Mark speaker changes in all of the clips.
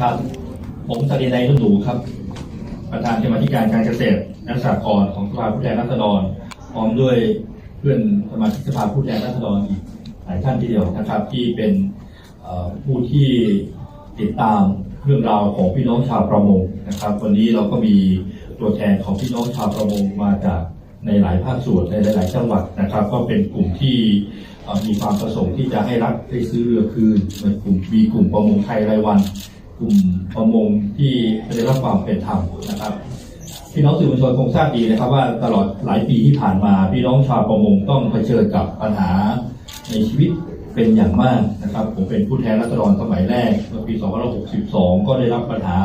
Speaker 1: ครับ ผมสรีในรุ่นหนูครับ ประธานกรรมธิการการเกษตรและสหกรณ์ของสภาผู้แทนราษฎรพร้อมด้วยเพื่อนสมาชิกสภาผู้แทนราษฎรอีกหลายท่านทีเดียวนะครับ ที่เป็นผู้ที่ติดตามเรื่องราวของพี่น้องชาวประมงนะครับ วันนี้เราก็มีตัวแทนของพี่น้องชาวประมงมาจากในหลายภาคส่วนในหลาย ๆ จังหวัดนะครับ ก็เป็นกลุ่มที่มีความประสงค์ที่จะให้รัฐได้ซื้อเรือคืนเหมือนกลุ่มมีกลุ่มประมงไทยรายวัน กลุ่มประมงที่ได้รับความเป็นธรรมนะครับพี่น้องสื่อมวลชนคงทราบดีนะครับว่าตลอดหลายปีที่ผ่านมา พี่น้องชาวประมงต้องเผชิญกับปัญหาในชีวิตเป็นอย่างมากนะครับ ผมเป็นผู้แทนรัษฎรสมัยแรกเมื่อปี 2562 ก็ได้รับปัญหา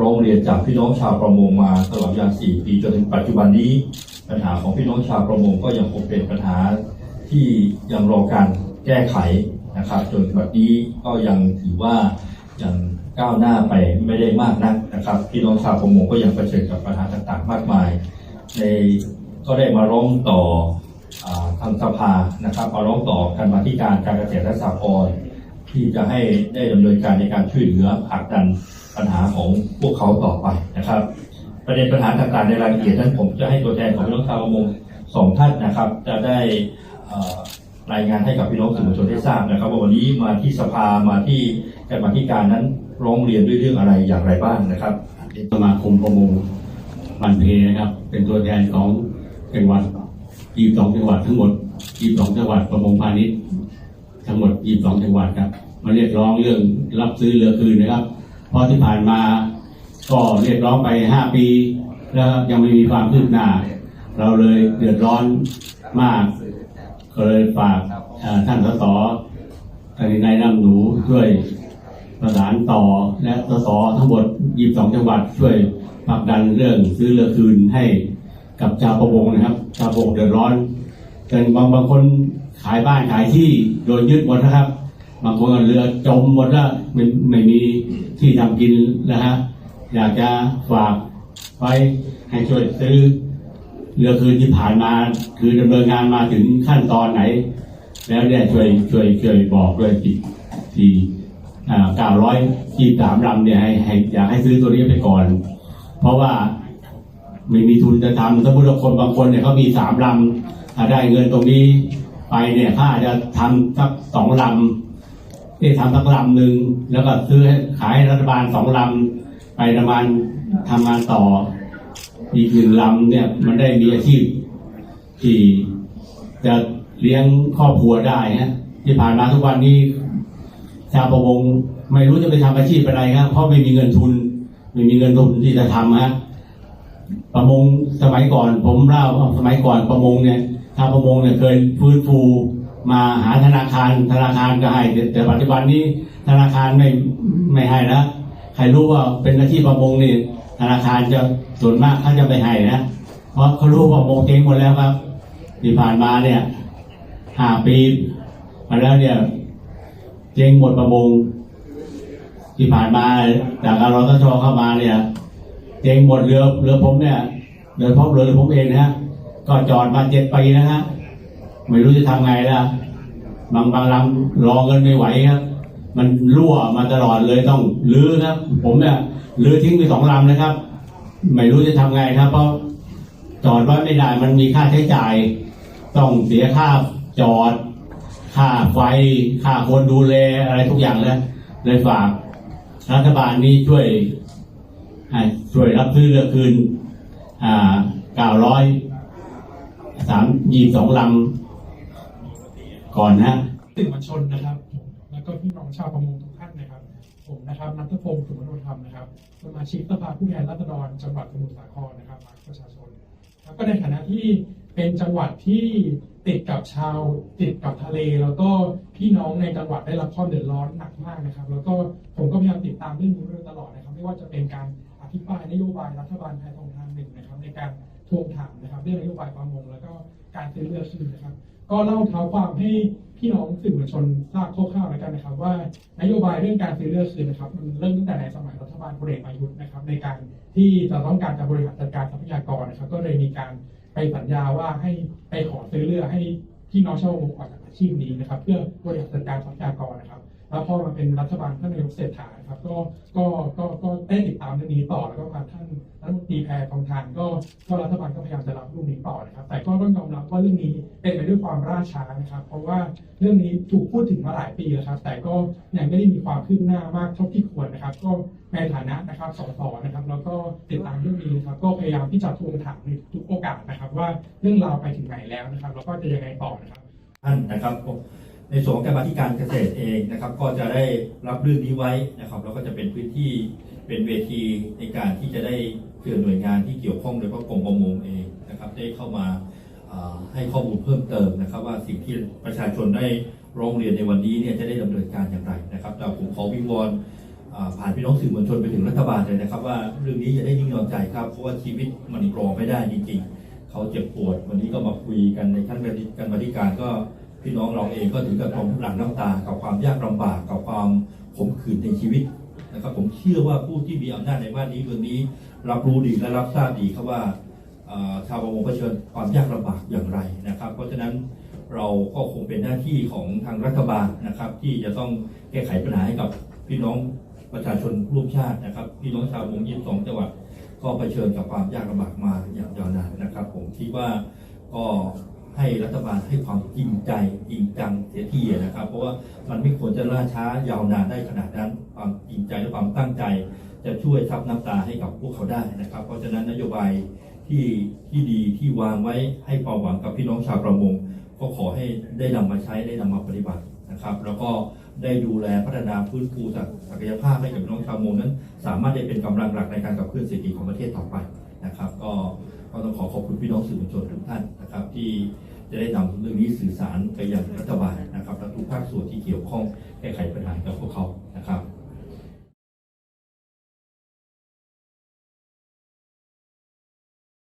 Speaker 1: ร้องเรียนจากพี่น้องชาวประมงมาตลอดยา4ปีจนถึงปัจจุบันนี้ ปัญหาของพี่น้องชาวประมงก็ยังคงเป็นปัญหาที่ยังรอการแก้ไขนะครับ จนแบบนี้ก็ยังถือว่า ยังก้าวหน้าไปไม่ได้มากนักนะครับพี่น้องชาวประมงก็ยังเผชิญกับปัญหาต่างๆ มากมาย ในก็ได้มาร้องต่อทางสภานะครับมาร้องต่อการมาที่การการเกษตรและสหกรณ์ที่จะให้ได้ดำเนินการในการช่วยเหลือผลักดันปัญหาของพวกเขาต่อไปนะครับ ประเด็นปัญหาต่างๆในรายละเอียดนั้นผมจะให้ตัวแทนของพี่น้องชาวประมงสองท่านนะครับ จะได้ รายงานให้กับพี่น้องสื่อมวลชนได้ทราบนะครับ ว่าวันนี้มาที่สภามาที่การมาที่การนั้นร้องเรียนด้วยเรื่องอะไรอย่างไรบ้างนะครับ
Speaker 2: สมาคมประมงบันเพนะครับ เป็นตัวแทนของจังหวัด22จังหวัดทั้งหมด22จังหวัดประมงพาณิชย์ทั้งหมด22จังหวัดครับ มาเรียกร้องเรื่องรับซื้อเรือคืนนะครับ เพราะที่ผ่านมาก็เรียกร้องไป 5 ปี แล้วยังไม่มีความคืบหน้า เราเลยเดือดร้อนมาก เลยฝากเอ่อท่านสสทนายน้ำหนูช่วยประสานต่อและสสทั้งหมด 22 จังหวัดช่วยผลักดันเรื่องซื้อเรือคืนให้กับชาวประมงนะครับชาวประมงเดือดร้อนจนบางบางคนขายบ้านขายที่โดนยึดหมดนะครับ บางคนก็เรือจมหมดแล้วไม่ไม่มีที่ทำกินนะฮะอยากจะฝากไว้ให้ช่วยซื้อ เรือคืนที่ผ่านมาคือดำเนินงานมาถึงขั้นตอนไหน แล้วเนี่ยช่วยช่วยช่วยบอกด้วยที่ที่เก้าร้อยยี่สามลำเนี่ยให้ให้อยากให้ซื้อตัวนี้ไปก่อน เพราะว่าไม่มีทุนจะทำสมมติว่าคนบางคนเนี่ยเขามีสามลำถ้าได้เงินตรงนี้ไปเนี่ยถ้าจะทำสักสองลำที่ทำสักลำหนึ่งแล้วก็ซื้อให้ขายให้รัฐบาลสองลำไปประมาณทำงานต่อ อีกหนึ่งลำเนี่ยมันได้มีอาชีพที่จะเลี้ยงครอบครัวได้ฮะที่ผ่านมาทุกวันนี้ ชาวประมงไม่รู้จะไปทำอาชีพอะไรครับเพราะไม่มีเงินทุน ไม่มีเงินทุนที่จะทำฮะประมงสมัยก่อน ผมเล่าว่าสมัยก่อนประมงเนี่ยชาวประมงเนี่ยเคยฟื้นฟูมาหาธนาคารธนาคารก็ให้ แต่แต่ปัจจุบันนี้ธนาคารไม่ไม่ให้นะใครรู้ว่าเป็นอาชีพประมงนี่ ธนาคารจะส่วนมากเขาจะไม่ให้นะ เพราะเขารู้ว่าประมงเจ๊งหมดแล้วครับ ที่ผ่านมาเนี่ยห้าปีมาแล้วเนี่ย เจ๊งหมดประมงที่ผ่านมาจากการรอตชเข้ามาเนี่ย เจ๊งหมดเรือเรือผมเนี่ยเรือพบเรือเรือผมเองนะฮะก็จอดมาเจ็ดปีนะฮะไม่รู้จะทำไงละบางบางลำรอเงินไม่ไหวครับ มันรั่วมาตลอดเลยต้องรื้อครับ ผมเนี่ยรื้อทิ้งไปสองลำนะครับ ไม่รู้จะทำไงครับ เพราะจอดไว้ไม่ได้มันมีค่าใช้จ่าย ต้องเสียค่าจอด ค่าไฟค่าคนดูแลอะไรทุกอย่างเลยเลยฝากรัฐบาลนี้ช่วยช่วยรับซื้อเรือคืนอ่าเก้าร้อยสามยี่สองลำก่อนนะ
Speaker 3: สื่อมวลชนนะครับ แล้วก็พี่น้องชาวประมงทุกท่านนะครับ ผมนะครับนัทพงศ์สุวรรณธรรมนะครับสมาชิกสภาผู้แทนราษฎรจังหวัดสมุทรสาครนะครับพรรคประชาชนแล้วก็ในฐานะที่เป็นจังหวัดที่ติดกับชาวติดกับทะเล แล้วก็พี่น้องในจังหวัดได้รับความเดือดร้อนหนักมากนะครับ แล้วก็ผมก็พยายามติดตามเรื่องนี้มาโดยตลอดนะครับ ไม่ว่าจะเป็นการอธิบายนโยบายรัฐบาลไทยตรงทางหนึ่งนะครับ ในการทวงถามนะครับเรื่องนโยบายประมงแล้วก็การซื้อเรือคืนนะครับ ก็เล่าเท้าความให้ พี่น้องสื่อมวลชนทราบคร่าวๆแล้วกันนะครับ ว่านโยบายเรื่องการซื้อเรือคืนนะครับมันเริ่มตั้งแต่ในสมัยรัฐบาลพลเอกประยุทธ์นะครับ ในการที่จะต้องการจะบริหารจัดการทรัพยากรนะครับ ก็เลยมีการไปสัญญาว่าให้ไปขอซื้อเรือให้พี่น้องชาวประมงออกจากอาชีพนี้นะครับ เพื่อบริหารจัดการทรัพยากรนะครับแล้วพอมาเป็นรัฐบาลท่านนายกเศรษฐาครับก็ก็ก็ก็ได้ติดตามเรื่องนี้ต่อแล้วก็กาท่าน ตีแพรทองทานก็ก็รัฐบาลก็พยายามจะรับเรื่องนี้ต่อนะครับ แต่ก็ต้องยอมรับว่าเรื่องนี้เป็นไปด้วยความล่าช้านะครับ เพราะว่าเรื่องนี้ถูกพูดถึงมาหลายปีแล้วครับ แต่ก็ยังไม่ได้มีความคืบหน้ามากเท่าที่ควรนะครับ ก็ในฐานะนะครับสสนะครับ แล้วก็ติดตามเรื่องนี้ครับ ก็พยายามที่จะทวงถามในทุกโอกาสนะครับ ว่าเรื่องราวไปถึงไหนแล้วนะครับ แล้วก็จะยังไงต่อนะครับ
Speaker 1: ท่านนะครับในส่วนของการมาธิการเกษตรเองนะครับ ก็จะได้รับเรื่องนี้ไว้นะครับ แล้วก็จะเป็นพื้นที่ เป็นเวทีในการที่จะได้เชิญหน่วยงานที่เกี่ยวข้องโดยเฉพาะกรมประมงเองนะครับ ได้เข้ามาให้ข้อมูลเพิ่มเติมนะครับ ว่าสิ่งที่ประชาชนได้ร้องเรียนในวันนี้เนี่ยจะได้ดำเนินการอย่างไรนะครับแต่ผมขอวิงวอนผ่านพี่น้องสื่อมวลชนไปถึงรัฐบาลเลยนะครับ ว่าเรื่องนี้อย่าได้นิ่งนอนใจครับ เพราะว่าชีวิตมันรอไม่ได้จริงๆ เขาเจ็บปวด วันนี้ก็มาคุยกันในขั้นการบริการก็พี่น้องเราเองก็ถึงกับความหลังน้ำตา กับความยากลำบากกับความขมขื่นในชีวิต นะครับผมเชื่อว่าผู้ที่มีอำนาจในบ้านนี้เมืองนี้ รับรู้ดีและรับทราบดีครับว่าชาวประมงเผชิญความยากลำบากอย่างไรนะครับ เพราะฉะนั้นเราก็คงเป็นหน้าที่ของทางรัฐบาลนะครับ ที่จะต้องแก้ไขปัญหาให้กับพี่น้องประชาชนร่วมชาตินะครับพี่น้องชาวประมง22จังหวัดก็เผชิญกับความยากลำบากมาอย่างยาวนานนะครับ ผมคิดว่าก็ให้รัฐบาลให้ความจริงใจจริงจังเสียที นะครับ เพราะว่ามันไม่ควรจะล่าช้ายาวนานได้ขนาดนั้น ความจริงใจและความตั้งใจ จะช่วยซับน้ำตาให้กับพวกเขาได้นะครับ เพราะฉะนั้นนโยบายที่ที่ดีที่วางไว้ให้ความหวังกับพี่น้องชาวประมง ก็ขอให้ได้นำมาใช้ได้นำมาปฏิบัตินะครับ แล้วก็ได้ดูแลพัฒนาฟื้นฟูศักยภาพให้กับพี่น้องชาวมงนั้น สามารถได้เป็นกำลังหลักในการขับเคลื่อนเศรษฐกิจของประเทศต่อไปนะครับ ก็ก็ต้องขอขอบคุณพี่น้องสื่อมวลชนทุกท่านนะครับ ที่ จะได้นำเรื่องนี้สื่อสารไปยังรัฐบาลนะครับและทุกภาคส่วนที่เกี่ยวข้องแก้ไขปัญหากับพวกเขานะครับ